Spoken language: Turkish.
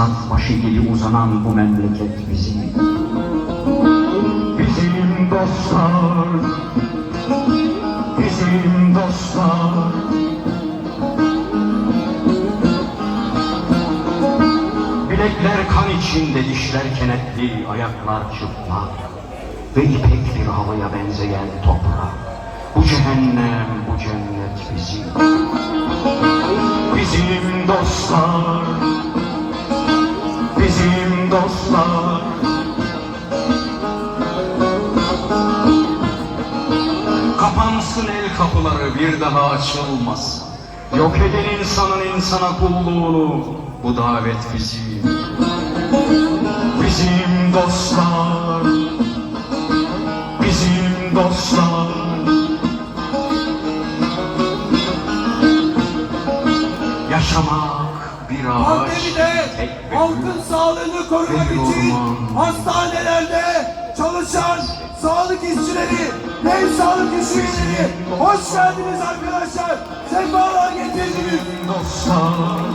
Sak başı gibi uzanan bu memleket bizim. Bizim dostlar, bizim dostlar. Bilekler kan içinde, dişler kenetli, ayaklar çıplak ve ipek bir havaya benzeyen toprak. Bu cehennem, bu cennet bizim. Bizim dostlar, dostlar. Kapansın el kapıları bir daha açılmaz. Yok eden insanın insana kulluğunu bu davet bizim. Bizim dostlar, bizim dostlar. Yaşamak bir ağaç, Pandemide halkın sağlığını korumak için hastanelerde çalışan sağlık işçileri, ev sağlık iş üyeleri hoş geldiniz arkadaşlar. Sefalar getirdiniz. dostlar